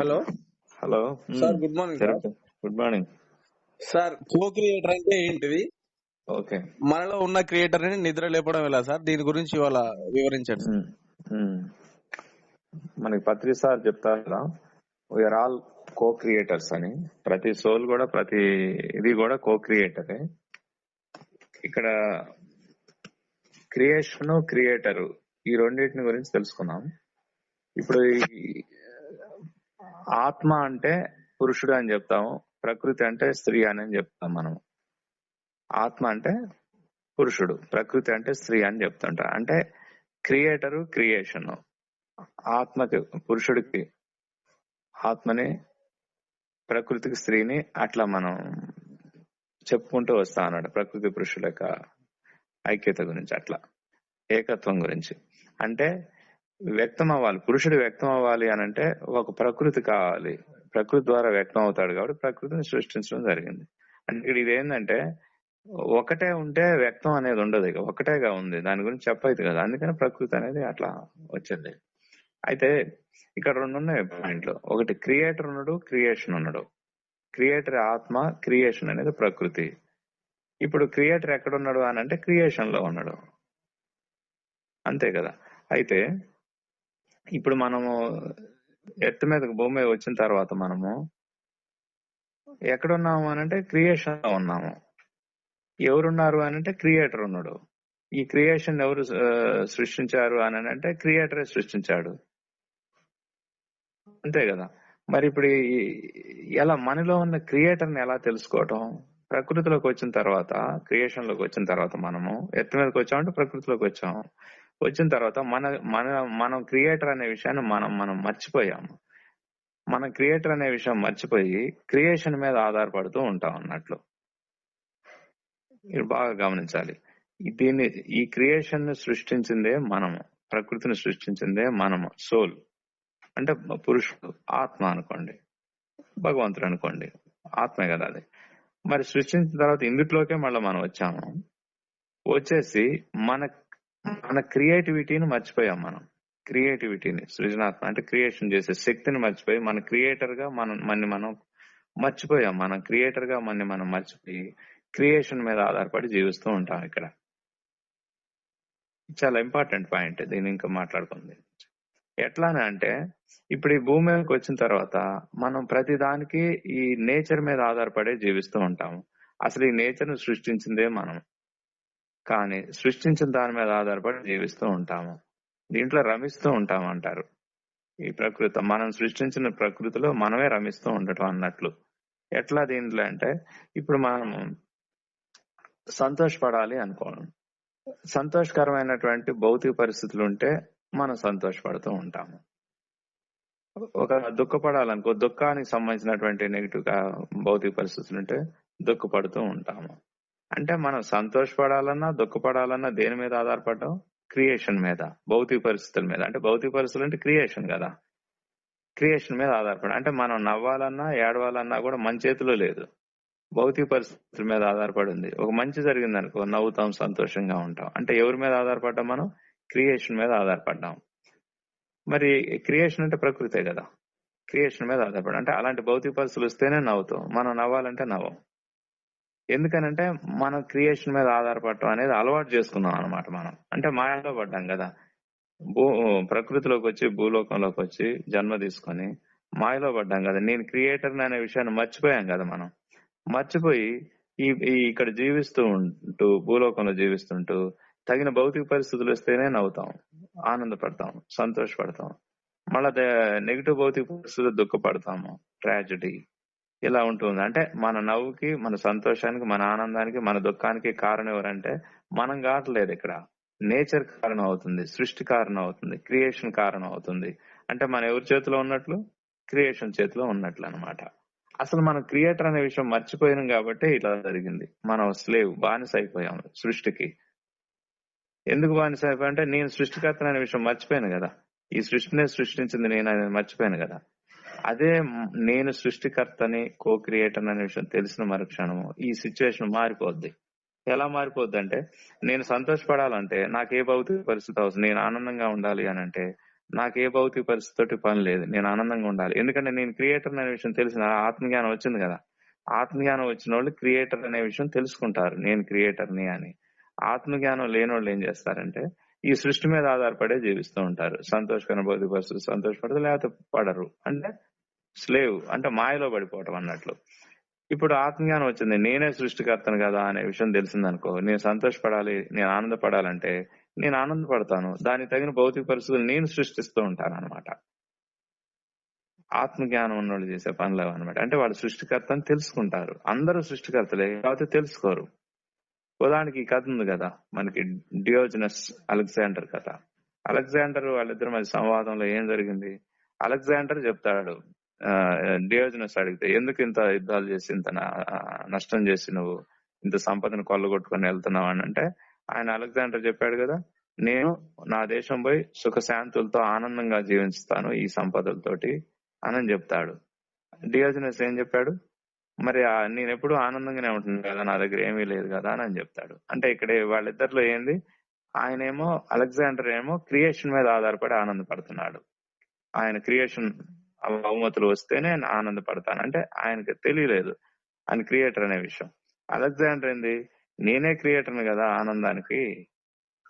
Hello. Hello. Sir good morning sir. Good morning. Sir co creator అంటే ఏంటిది? Okay. మనలో ఉన్న క్రియేటర్ని నిద్ర లేపడం ఎలా సార్? దీని గురించి ఇవాళ వివరించండి. మనకి పత్రి సార్ చెప్తారు కదా వీఆర్ ఆల్ కో క్రియేటర్స్ అని. ప్రతి సోల్ కూడా ప్రతి ఇది కూడా కో క్రియేటరే ఇక్కడ క్రియేషన్ క్రియేటర్ ఈ రెండింటిని గురించి తెలుసుకున్నాం ఇప్పుడు ఆత్మ అంటే పురుషుడు అని చెప్తాము ప్రకృతి అంటే స్త్రీ అని చెప్తాం మనం. ఆత్మ అంటే పురుషుడు ప్రకృతి అంటే స్త్రీ అని చెప్తుంటా అంటే క్రియేటరు క్రియేషన్. ఆత్మకి పురుషుడికి ఆత్మని ప్రకృతికి స్త్రీని అట్లా మనం చెప్పుకుంటూ వస్తా అన్నాడు ప్రకృతి పురుషుల యొక్క ఐక్యత గురించి అట్లా ఏకత్వం గురించి. అంటే వ్యక్తం అవ్వాలి పురుషుడు వ్యక్తం అవ్వాలి అని అంటే ఒక ప్రకృతి కావాలి. ప్రకృతి ద్వారా వ్యక్తం అవుతాడు కాబట్టి ప్రకృతిని సృష్టించడం జరిగింది. అంటే ఇక్కడ ఇది ఏంటంటే ఒకటే ఉంటే వ్యక్తం అనేది ఉండదు ఇక. ఒకటేగా ఉంది. దాని గురించి చెప్పైతే కదా. అందుకని ప్రకృతి అనేది అట్లా వచ్చింది. అయితే ఇక్కడ రెండు ఉన్నాయి పాయింట్లు. ఒకటి క్రియేటర్ ఉన్నాడు క్రియేషన్ ఉన్నాడు. క్రియేటర్ ఆత్మ క్రియేషన్ అనేది ప్రకృతి. ఇప్పుడు క్రియేటర్ ఎక్కడ ఉన్నాడు అని అంటే క్రియేషన్లో ఉన్నాడు. అంతే కదా. అయితే ఇప్పుడు మనము ఎత్తు మీదకి భూమి మీద వచ్చిన తర్వాత మనము ఎక్కడున్నాము అని అంటే క్రియేషన్లో ఉన్నాము. ఎవరున్నారు అని అంటే క్రియేటర్ ఉన్నాడు. ఈ క్రియేషన్ ఎవరు సృష్టించారు అని అంటే క్రియేటరే సృష్టించాడు. అంతే కదా. మరి ఇప్పుడు ఎలా మనలో ఉన్న క్రియేటర్ని ఎలా తెలుసుకోవటం? ప్రకృతిలోకి వచ్చిన తర్వాత క్రియేషన్లోకి వచ్చిన తర్వాత మనము ఎత్తు మీదకి వచ్చామంటే ప్రకృతిలోకి వచ్చాము. వచ్చిన తర్వాత మన మన మనం క్రియేటర్ అనే విషయాన్ని మనం మనం మర్చిపోయాము. మన క్రియేటర్ అనే విషయం మర్చిపోయి క్రియేషన్ మీద ఆధారపడుతూ ఉంటాం అన్నట్లు. మీరు బాగా గమనించాలి. దీన్ని ఈ క్రియేషన్ని సృష్టించిందే మనము. ప్రకృతిని సృష్టించిందే మనము. సోల్. అంటే పురుషుడు ఆత్మ అనుకోండి. భగవంతుడు అనుకోండి. ఆత్మే కదా అది. మరి సృష్టించిన తర్వాత ఇందుట్లోకే మళ్ళీ మనం వచ్చాము. వచ్చేసి మన మన క్రియేటివిటీని మర్చిపోయాం మనం. క్రియేటివిటీని సృజనాత్మ అంటే క్రియేషన్ చేసే శక్తిని మర్చిపోయి మన క్రియేటర్గా మనం మన మనం మర్చిపోయాం. మనం క్రియేటర్గా మన మనం మర్చిపోయి క్రియేషన్ మీద ఆధారపడి జీవిస్తూ ఉంటాం ఇక్కడ. చాలా ఇంపార్టెంట్ పాయింట్ దీన్ని ఇంకా మాట్లాడుకుంది. ఎట్లానే అంటే ఇప్పుడు ఈ భూమి మీదకి వచ్చిన తర్వాత మనం ప్రతి దానికి ఈ నేచర్ మీద ఆధారపడే జీవిస్తూ ఉంటాము. అసలు ఈ నేచర్ను సృష్టించిందే మనం. కానీ సృష్టించిన దాని మీద ఆధారపడి జీవిస్తూ ఉంటాము. దీంట్లో రమిస్తూ ఉంటాం అంటారు. ఈ ప్రకృతి మనం సృష్టించిన ప్రకృతిలో మనమే రమిస్తూ ఉండటం అన్నట్లు. ఎట్లా దీంట్లో అంటే ఇప్పుడు మనం సంతోషపడాలి అనుకోండి సంతోషకరమైనటువంటి భౌతిక పరిస్థితులు ఉంటే మనం సంతోషపడుతూ ఉంటాము. ఒక దుఃఖపడాలనుకో దుఃఖానికి సంబంధించినటువంటి నెగిటివ్గా భౌతిక పరిస్థితులు ఉంటే దుఃఖపడుతూ ఉంటాము. అంటే మనం సంతోషపడాలన్నా దుఃఖపడాలన్నా దేని మీద ఆధారపడడం? క్రియేషన్ మీద భౌతిక పరిస్థితుల మీద. అంటే భౌతిక పరిస్థితులు అంటే క్రియేషన్ కదా. క్రియేషన్ మీద ఆధారపడి అంటే మనం నవ్వాలన్నా ఏడవాలన్నా కూడా మన చేతిలో లేదు. భౌతిక పరిస్థితుల మీద ఆధారపడి ఉంది. ఒక మంచి జరిగింది అనుకో నవ్వుతాం సంతోషంగా ఉంటాం. అంటే ఎవరి మీద ఆధారపడ్డాం మనం? క్రియేషన్ మీద ఆధారపడ్డాం. మరి క్రియేషన్ అంటే ప్రకృతే కదా. క్రియేషన్ మీద ఆధారపడి అంటే అలాంటి భౌతిక పరిస్థితులు వస్తేనే నవ్వుతాం. మనం నవ్వాలంటే నవ్వం. ఎందుకనంటే మనం క్రియేషన్ మీద ఆధారపడటం అనేది అలవాటు చేసుకున్నాం అనమాట మనం. అంటే మాయలో పడ్డాం కదా. భూ ప్రకృతిలోకి వచ్చి భూలోకంలోకి వచ్చి జన్మ తీసుకొని మాయలో పడ్డాం కదా. నేను క్రియేటర్ అనే విషయాన్ని మర్చిపోయాం కదా మనం. మర్చిపోయి ఈ ఈ ఇక్కడ జీవిస్తూ ఉంటూ భూలోకంలో జీవిస్తుంటూ తగిన భౌతిక పరిస్థితులు వస్తేనే నవ్వుతాం ఆనందపడతాం సంతోషపడతాం. మళ్ళా నెగిటివ్ భౌతిక పరిస్థితులు దుఃఖపడతాము. ట్రాజడీ ఇలా ఉంటుంది. అంటే మన నవ్వుకి మన సంతోషానికి మన ఆనందానికి మన దుఃఖానికి కారణం ఎవరంటే మనం కావట్లేదు ఇక్కడ. నేచర్ కారణం అవుతుంది సృష్టి కారణం అవుతుంది క్రియేషన్ కారణం అవుతుంది. అంటే మన ఎవరి చేతిలో ఉన్నట్లు? క్రియేషన్ చేతిలో ఉన్నట్లు అన్నమాట. అసలు మనం క్రియేటర్ అనే విషయం మర్చిపోయినాం కాబట్టి ఇలా జరిగింది. మనం స్లేవ్ బానిస అయిపోయాం సృష్టికి. ఎందుకు బానిస అయిపోయా? అంటే నేను సృష్టికర్త అనే విషయం మర్చిపోయాను కదా. ఈ సృష్టినే సృష్టించింది నేను అనేది మర్చిపోయాను కదా. అదే నేను సృష్టికర్తని కో క్రియేటర్ అనే విషయం తెలిసిన మరుక్షణము ఈ సిచ్యువేషన్ మారిపోద్ది. ఎలా మారిపోద్ది అంటే నేను సంతోషపడాలంటే నాకు ఏ భౌతిక పరిస్థితి అవసరం? నేను ఆనందంగా ఉండాలి అని అంటే నాకు ఏ భౌతిక పరిస్థితితోటి పని లేదు. నేను ఆనందంగా ఉండాలి. ఎందుకంటే నేను క్రియేటర్ అనే విషయం తెలిసిన ఆత్మజ్ఞానం వచ్చింది కదా. ఆత్మజ్ఞానం వచ్చిన వాళ్ళు క్రియేటర్ అనే విషయం తెలుసుకుంటారు. నేను క్రియేటర్ని అని. ఆత్మజ్ఞానం లేని వాళ్ళు ఏం చేస్తారంటే ఈ సృష్టి మీద ఆధారపడే జీవిస్తూ ఉంటారు. సంతోషకరమైన భౌతిక పరిస్థితులు సంతోషపడదు లేకపోతే పడరు. అంటే స్లేవ్ అంటే మాయలో పడిపోవటం అన్నట్లు. ఇప్పుడు ఆత్మజ్ఞానం వచ్చింది. నేనే సృష్టికర్తను కదా అనే విషయం తెలిసిందనుకో నేను సంతోషపడాలి నేను ఆనందపడాలంటే నేను ఆనందపడతాను. దానికి తగిన భౌతిక పరిస్థితులు నేను సృష్టిస్తూ ఉంటాను అనమాట ఆత్మజ్ఞానం ఉన్నోళ్ళు చేసే పనులు అనమాట అంటే వాళ్ళు సృష్టికర్త అని తెలుసుకుంటారు. అందరూ సృష్టికర్తలే కాకపోతే తెలుసుకోరు. ఉదాహరణకి ఈ కథ ఉంది కదా మనకి డియోజనస్ అలెగ్జాండర్ కథ. అలెగ్జాండర్ వాళ్ళిద్దరు మధ్య సంవాదంలో ఏం జరిగింది? అలెగ్జాండర్ చెప్తాడు డియోజనస్ అడిగితే ఎందుకు ఇంత యుద్ధాలు చేసి ఇంత నష్టం చేసి నువ్వు ఇంత సంపదను కొల్లగొట్టుకొని వెళ్తున్నావు? అని అంటే ఆయన అలెగ్జాండర్ చెప్పాడు కదా నేను నా దేశం పోయి సుఖశాంతులతో ఆనందంగా జీవిస్తాను ఈ సంపదలతోటి అని చెప్తాడు. డియోజనస్ ఏం చెప్పాడు? మరి నేను ఎప్పుడు ఆనందంగానే ఉంటున్నాను కదా నా దగ్గర ఏమీ లేదు కదా అని చెప్తాడు. అంటే ఇక్కడ వాళ్ళిద్దరిలో ఏంది? ఆయన ఏమో అలెగ్జాండర్ ఏమో క్రియేషన్ మీద ఆధారపడి ఆనందపడుతున్నాడు. ఆయన క్రియేషన్ ఆ బహుమతులు వస్తేనే నేను ఆనందపడతాను. అంటే ఆయనకి తెలియలేదు ఆయన క్రియేటర్ అనే విషయం. అలెగ్జాండర్ ఏంది? నేనే క్రియేటర్ని కదా ఆనందానికి.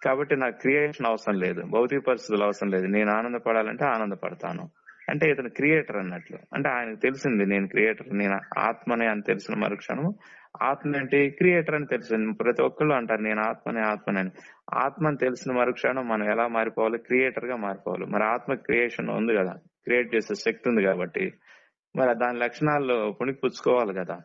కాబట్టి నాకు క్రియేషన్ అవసరం లేదు. భౌతిక పరిస్థితులు అవసరం లేదు. నేను ఆనందపడాలంటే ఆనందపడతాను. అంటే ఇతను క్రియేటర్ అన్నట్లు. అంటే ఆయనకు తెలిసింది నేను క్రియేటర్ నేను ఆత్మనే అని తెలిసిన మరుక్షణం ఆత్మ అంటే క్రియేటర్ అని తెలిసింది. ప్రతి ఒక్కళ్ళు అంటారు నేను ఆత్మనే ఆత్మనే అని. ఆత్మ అని తెలిసిన మరుక్షణం మనం ఎలా మారిపోవాలి? క్రియేటర్గా మారిపోవాలి. మరి ఆత్మ క్రియేషన్ ఉంది కదా. క్రియేట్ చేసే శక్తి ఉంది కాబట్టి మరి దాని లక్షణాల్లో పుణికి పుచ్చుకోవాలి కదా.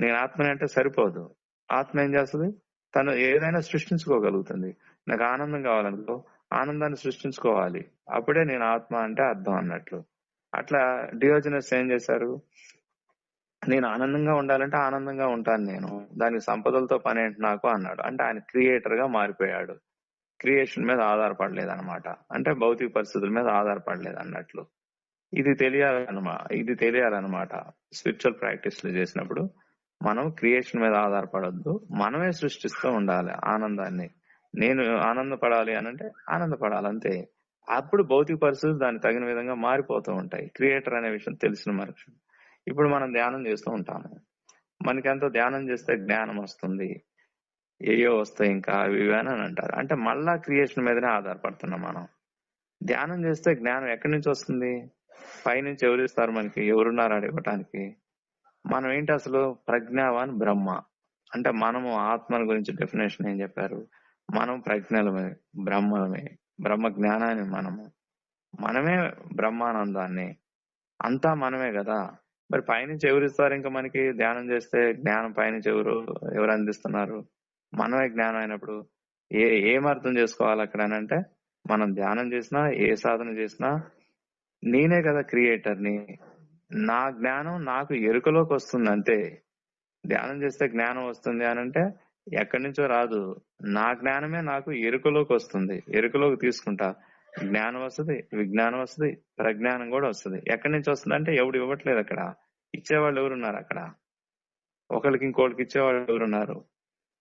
నేను ఆత్మని అంటే సరిపోదు. ఆత్మ ఏం చేస్తుంది? తను ఏదైనా సృష్టించుకోగలుగుతుంది. నాకు ఆనందం కావాలనుకో ఆనందాన్ని సృష్టించుకోవాలి. అప్పుడే నేను ఆత్మ అంటే అర్థం అన్నట్లు. అట్లా డియోజనస్ ఏం చేశారు? నేను ఆనందంగా ఉండాలంటే ఆనందంగా ఉంటాను నేను. దానికి సంపదలతో పని ఏంటి నాకు అన్నాడు. అంటే ఆయన క్రియేటర్గా మారిపోయాడు. క్రియేషన్ మీద ఆధారపడలేదు అనమాట అంటే భౌతిక పరిస్థితుల మీద ఆధారపడలేదు అన్నట్లు. ఇది తెలియాలన్నమా ఇది తెలియాలన్నమాట స్పిరిచువల్ ప్రాక్టీస్లు చేసినప్పుడు. మనం క్రియేషన్ మీద ఆధారపడద్దు మనమే సృష్టిస్తూ ఉండాలి ఆనందాన్ని. నేను ఆనందపడాలి అని అంటే ఆనందపడాలి అంతే అప్పుడు భౌతిక పరిస్థితులు దానికి తగిన విధంగా మారిపోతూ ఉంటాయి. క్రియేటర్ అనే విషయం తెలిసిన మనిషి ఇప్పుడు మనం ధ్యానం చేస్తూ ఉంటాము. మనకెంతో ధ్యానం చేస్తే జ్ఞానం వస్తుంది. ఏయో వస్తాయి ఇంకా అవి అని అంటారు. అంటే మళ్ళా క్రియేషన్ మీదనే ఆధారపడుతున్నాం మనం. ధ్యానం చేస్తే జ్ఞానం ఎక్కడి నుంచి వస్తుంది? పైనుంచి ఎవరిస్తారు మనకి? ఎవరున్నారు అడగటానికి? మనం ఏంటి అసలు ప్రజ్ఞావాన్ బ్రహ్మ? అంటే మనము ఆత్మల గురించి డెఫినేషన్ ఏం చెప్పారు? మనం ప్రజ్ఞలమే బ్రహ్మలమే బ్రహ్మ జ్ఞానాన్ని మనము. మనమే బ్రహ్మానందాన్ని. అంతా మనమే కదా? మరి పైనుంచి ఎవరు ఇస్తారు ఇంకా మనకి? ధ్యానం చేస్తే జ్ఞానం పైనుంచి ఎవరు ఎవరు అందిస్తున్నారు? మనమే జ్ఞానం అయినప్పుడు ఏ ఏం అర్థం చేసుకోవాలి అక్కడ అని అంటే మనం ధ్యానం చేసినా ఏ సాధన చేసినా నేనే కదా క్రియేటర్ని. నా జ్ఞానం నాకు ఎరుకలోకి వస్తుంది అంతే. ధ్యానం చేస్తే జ్ఞానం వస్తుంది అని అంటే ఎక్కడి నుంచో రాదు. నా జ్ఞానమే నాకు ఎరుకలోకి వస్తుంది. ఎరుకలోకి తీసుకుంటా. జ్ఞానం వస్తుంది విజ్ఞానం వస్తుంది ప్రజ్ఞానం కూడా వస్తుంది. ఎక్కడి నుంచి వస్తుంది అంటే ఎవడు ఇవ్వట్లేదు అక్కడ. ఇచ్చేవాళ్ళు ఎవరున్నారు అక్కడ? ఒకరికి ఇంకోటికి ఇచ్చేవాళ్ళు ఎవరున్నారు?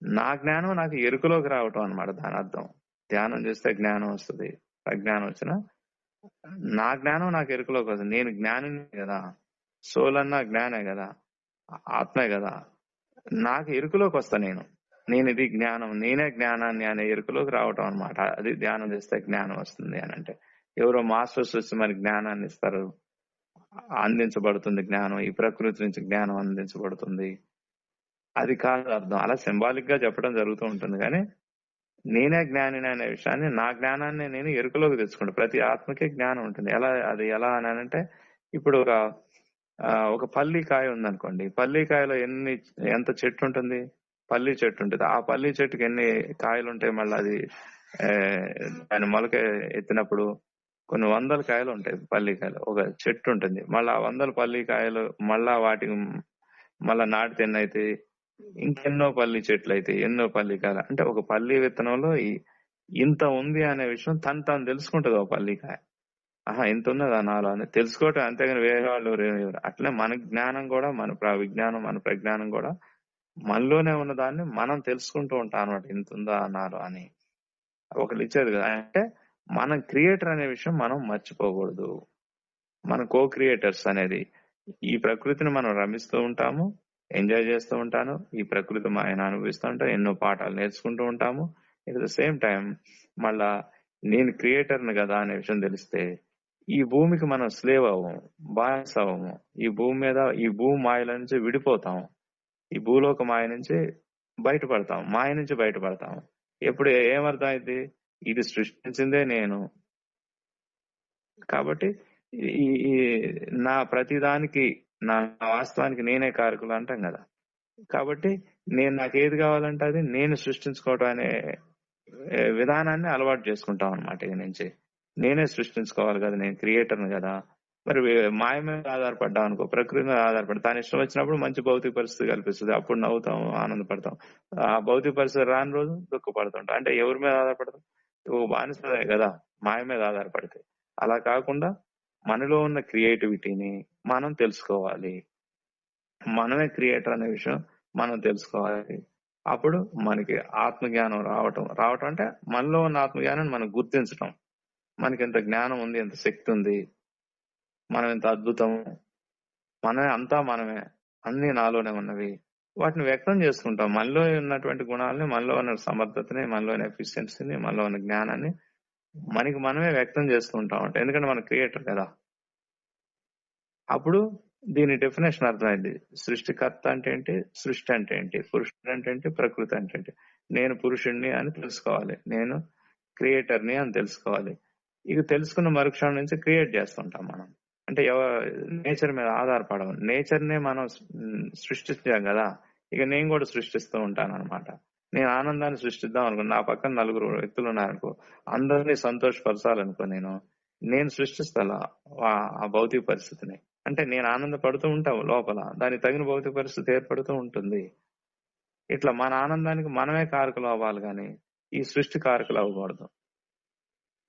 నా జ్ఞానం నాకు ఎరుకలోకి రావటం అన్నమాట దాని అర్థం. ధ్యానం చేస్తే జ్ఞానం వస్తుంది ప్రజ్ఞానం వచ్చిన నా జ్ఞానం నాకు ఎరుకలోకి వస్తుంది నేను జ్ఞాని కదా. సోల్ అన్న జ్ఞానే కదా. ఆత్మే కదా. నాకు ఎరుకలోకి వస్తా నేను. నేను ఇది జ్ఞానం. నేనే జ్ఞానాన్ని అనే ఎరుకలోకి రావటం అనమాట అది ధ్యానం చేస్తే జ్ఞానం వస్తుంది అని అంటే. ఎవరో మాస్టర్స్ వచ్చి మరి జ్ఞానాన్ని ఇస్తారు. అందించబడుతుంది జ్ఞానం. ఈ ప్రకృతి నుంచి జ్ఞానం అందించబడుతుంది. అది కాదు అర్థం. అలా సింబాలిక్గా చెప్పడం జరుగుతూ ఉంటుంది. కానీ నేనే జ్ఞానిని అనే విషయాన్ని నా జ్ఞానాన్ని నేను ఎరుకలోకి తెచ్చుకుంటాను ప్రతి ఆత్మకే జ్ఞానం ఉంటుంది. ఎలా అది ఎలా అని అంటే ఇప్పుడు ఒక ఒక పల్లికాయ ఉందనుకోండి. పల్లికాయలో ఎన్ని ఎంత చెట్టు ఉంటుంది? పల్లి చెట్టు ఉంటుంది. ఆ పల్లి చెట్టుకి ఎన్ని కాయలు ఉంటాయి మళ్ళీ? అది దాని మొలక ఎత్తినప్పుడు కొన్ని వందల కాయలు ఉంటాయి పల్లికాయలు ఒక చెట్టు ఉంటుంది. మళ్ళీ ఆ వందల పల్లికాయలు మళ్ళా వాటికి మళ్ళా నాటితే ఎన్ని అయితే ఇంకెన్నో పల్లి చెట్లు అయితే ఎన్నో పల్లికాయలు అంటే ఒక పల్లి విత్తనంలో ఈ- ఇంత ఉంది అనే విషయం తను తాను తెలుసుకుంటది ఒక పల్లికాయ ఆహా ఇంత ఉన్నదా నాలో అని తెలుసుకోవటం అంతేగాని వేరే వాళ్ళు ఎవరు అట్లే మన జ్ఞానం కూడా మన ప్ర- విజ్ఞానం మన ప్రజ్ఞానం కూడా మనలోనే ఉన్న దాన్ని మనం తెలుసుకుంటూ ఉంటాం అనమాట ఇంత ఉందా అన్నారు అని. ఒకళ్ళు ఇచ్చారు కదా. అంటే మనం క్రియేటర్ అనే విషయం మనం మర్చిపోకూడదు. మన కో క్రియేటర్స్ అనేది ఈ ప్రకృతిని మనం రమిస్తూ ఉంటాము. ఎంజాయ్ చేస్తూ ఉంటాను. ఈ ప్రకృతి ఆయన అనుభవిస్తూ ఉంటాను. ఎన్నో పాఠాలు నేర్చుకుంటూ ఉంటాము. ఎట్ ద సేమ్ టైం మళ్ళా నేను క్రియేటర్ని కదా అనే విషయం తెలిస్తే ఈ భూమికి మనం స్లేవ్ అవ్వము బాయస్ అవ్వము. ఈ భూమి మీద ఈ భూమి మాయల నుంచి విడిపోతాం ఈ భూలోక మాయ నుంచి బయటపడతాం మాయ నుంచి బయటపడతాం ఎప్పుడు ఏమర్థం అయింది ఇది సృష్టించిందే నేను. కాబట్టి ఈ నా ప్రతిదానికి నా వాస్తవానికి నేనే కారకులు అంటాం కదా. కాబట్టి నేను నాకు ఏది కావాలంటే అది నేను సృష్టించుకోవటం అనే విధానాన్ని అలవాటు చేసుకుంటాం అనమాట ఇక నుంచి. నేనే సృష్టించుకోవాలి కదా నేను క్రియేటర్ని కదా. మరి మాయ మీద ఆధారపడ్డా అనుకో ప్రకృతి మీద ఆధారపడి తాను ఇష్టం వచ్చినప్పుడు మంచి భౌతిక పరిస్థితి కల్పిస్తుంది. అప్పుడు నవ్వుతాం ఆనందపడతాం. ఆ భౌతిక పరిస్థితి రాని రోజు దుఃఖపడుతుంటాం. అంటే ఎవరి మీద ఆధారపడతాం? ఓ బానిసే కదా మాయ మీద ఆధారపడితే. అలా కాకుండా మనలో ఉన్న క్రియేటివిటీని మనం తెలుసుకోవాలి. మనమే క్రియేటర్ అనే విషయం మనం తెలుసుకోవాలి. అప్పుడు మనకి ఆత్మజ్ఞానం రావటం రావటం అంటే మనలో ఉన్న ఆత్మజ్ఞానాన్ని మనం గుర్తించటం. మనకి ఎంత జ్ఞానం ఉంది ఎంత శక్తి ఉంది మనం ఎంత అద్భుతం మనమే అంతా మనమే అన్ని నాలోనే ఉన్నవి. వాటిని వ్యక్తం చేసుకుంటాం. మనలో ఉన్నటువంటి గుణాలని మనలో ఉన్న సమర్థతని మనలో ఉన్న ఎఫిషియన్సీని మనలో ఉన్న జ్ఞానాన్ని మనకి మనమే వ్యక్తం చేసుకుంటాం అంటే ఎందుకంటే మన క్రియేటర్ కదా. అప్పుడు దీని డెఫినేషన్ అర్థమైంది. సృష్టికర్త అంటే ఏంటి? సృష్టి అంటే ఏంటి? పురుషుడు అంటే ఏంటి? ప్రకృతి అంటే ఏంటి? నేను పురుషుణ్ణి అని తెలుసుకోవాలి. నేను క్రియేటర్ని అని తెలుసుకోవాలి. ఇక తెలుసుకున్న మరుక్షణం నుంచి క్రియేట్ చేస్తుంటాం మనం. అంటే నేచర్ మీద ఆధారపడడం నేచర్ నే మనం సృష్టించాం కదా. ఇక నేను కూడా సృష్టిస్తూ ఉంటాను అనమాట నేను ఆనందాన్ని సృష్టిద్దాం అనుకో నా పక్కన నలుగురు వ్యక్తులు ఉన్నారనుకో అందరినీ సంతోషపరచాలనుకో నేను నేను సృష్టిస్తా ఆ భౌతిక పరిస్థితిని. అంటే నేను ఆనందపడుతూ ఉంటాం లోపల. దానికి తగిన భౌతిక పరిస్థితి ఏర్పడుతూ ఉంటుంది. ఇట్లా మన ఆనందానికి మనమే కారకులు అవ్వాలి కానీ ఈ సృష్టి కారకులు అవ్వకూడదు.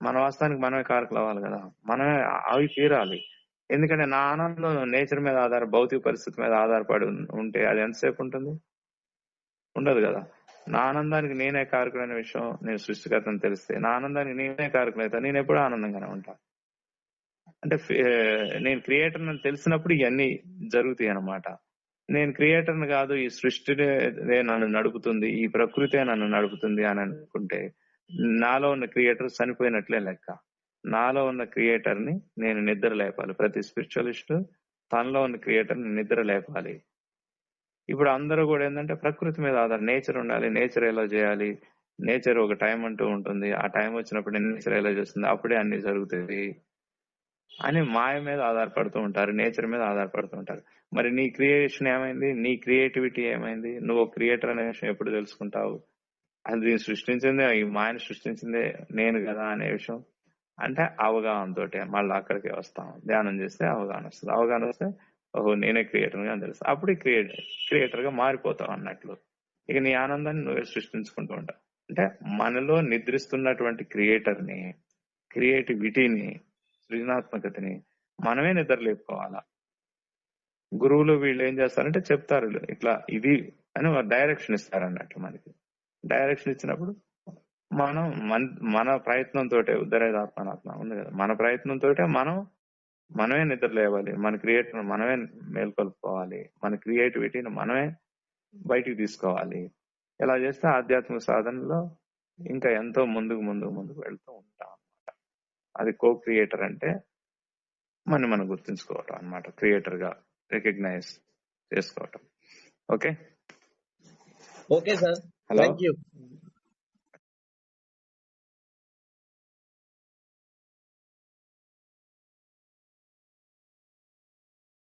మన వాస్తవానికి మనమే కారకులు అవ్వాలి కదా. మనమే అవి తీరాలి. ఎందుకంటే నా ఆనందం నేచర్ మీద ఆధార భౌతిక పరిస్థితి మీద ఆధారపడి ఉంటే అది ఎంతసేపు ఉంటుంది? ఉండదు కదా. నా ఆనందానికి నేనే కారకుడైన విషయం నేను సృష్టికర్తను తెలిస్తే నా ఆనందానికి నేనే కారకుడు నేను ఎప్పుడూ ఆనందంగానే ఉంటా. అంటే నేను క్రియేటర్ అని తెలిసినప్పుడు ఇవన్నీ జరుగుతాయి అన్నమాట. నేను క్రియేటర్ కాదు ఈ సృష్టినే నన్ను నడుపుతుంది ఈ ప్రకృతే నన్ను నడుపుతుంది అని అనుకుంటే నాలో ఉన్న క్రియేటర్ చనిపోయినట్లే లెక్క. నాలో ఉన్న క్రియేటర్ని నేను నిద్ర లేపాలి. ప్రతి స్పిరిచువలిస్ట్ తనలో ఉన్న క్రియేటర్ని నిద్ర లేపాలి. ఇప్పుడు అందరూ కూడా ఏంటంటే ప్రకృతి మీద ఆధారం నేచర్ ఉండాలి నేచర్ ఎలా చేయాలి నేచర్ ఒక టైం అంటూ ఉంటుంది ఆ టైం వచ్చినప్పుడు నేచర్ ఎలా చేస్తుంది అప్పుడే అన్ని జరుగుతుంది అని మాయ మీద ఆధారపడుతూ ఉంటారు నేచర్ మీద ఆధారపడుతూ ఉంటారు. మరి నీ క్రియేషన్ ఏమైంది? నీ క్రియేటివిటీ ఏమైంది? నువ్వు క్రియేటర్ అనే విషయం ఎప్పుడు తెలుసుకుంటావు? అది సృష్టించిందే ఈ మాయను సృష్టించిందే నేను కదా అనే విషయం. అంటే అవగాహనతో మళ్ళీ అక్కడికి వస్తాం ధ్యానం చేస్తే అవగాహన వస్తుంది. అవగాహన వస్తే ఓహో నేనే క్రియేటర్గా తెలుసు. అప్పుడు క్రియేట్ క్రియేటర్గా మారిపోతావు అన్నట్లు. ఇక నీ ఆనందాన్ని నువ్వే సృష్టించుకుంటూ ఉంటావు అంటే మనలో నిద్రిస్తున్నటువంటి క్రియేటర్ని క్రియేటివిటీని సృజనాత్మకతని మనమే నిద్ర లేపుకోవాలా? గురువులు వీళ్ళు ఏం చేస్తారంటే చెప్తారు ఇట్లా ఇది అని డైరెక్షన్ ఇస్తారు అన్నట్లు మనకి. డైరెక్షన్ ఇచ్చినప్పుడు మనం మన మన ప్రయత్నంతో ఉద్దరేదాత్మనాత్మ ఉంది కదా. మన ప్రయత్నంతో మనం మనమే నిద్ర లేవాలి. మన క్రియేటర్ మనమే మేల్కొల్పుకోవాలి. మన క్రియేటివిటీని మనమే బయటికి తీసుకోవాలి. ఇలా చేస్తే ఆధ్యాత్మిక సాధనలో ఇంకా ఎంతో ముందుకు ముందుకు ముందుకు వెళ్తూ ఉంటాం అన్నమాట. అది కో క్రియేటర్ అంటే మనం మనం గుర్తుంచుకోవటం అన్నమాట. క్రియేటర్గా రికగ్నైజ్ చేసుకోవటం. Okay? Okay sir. Hello? Thank you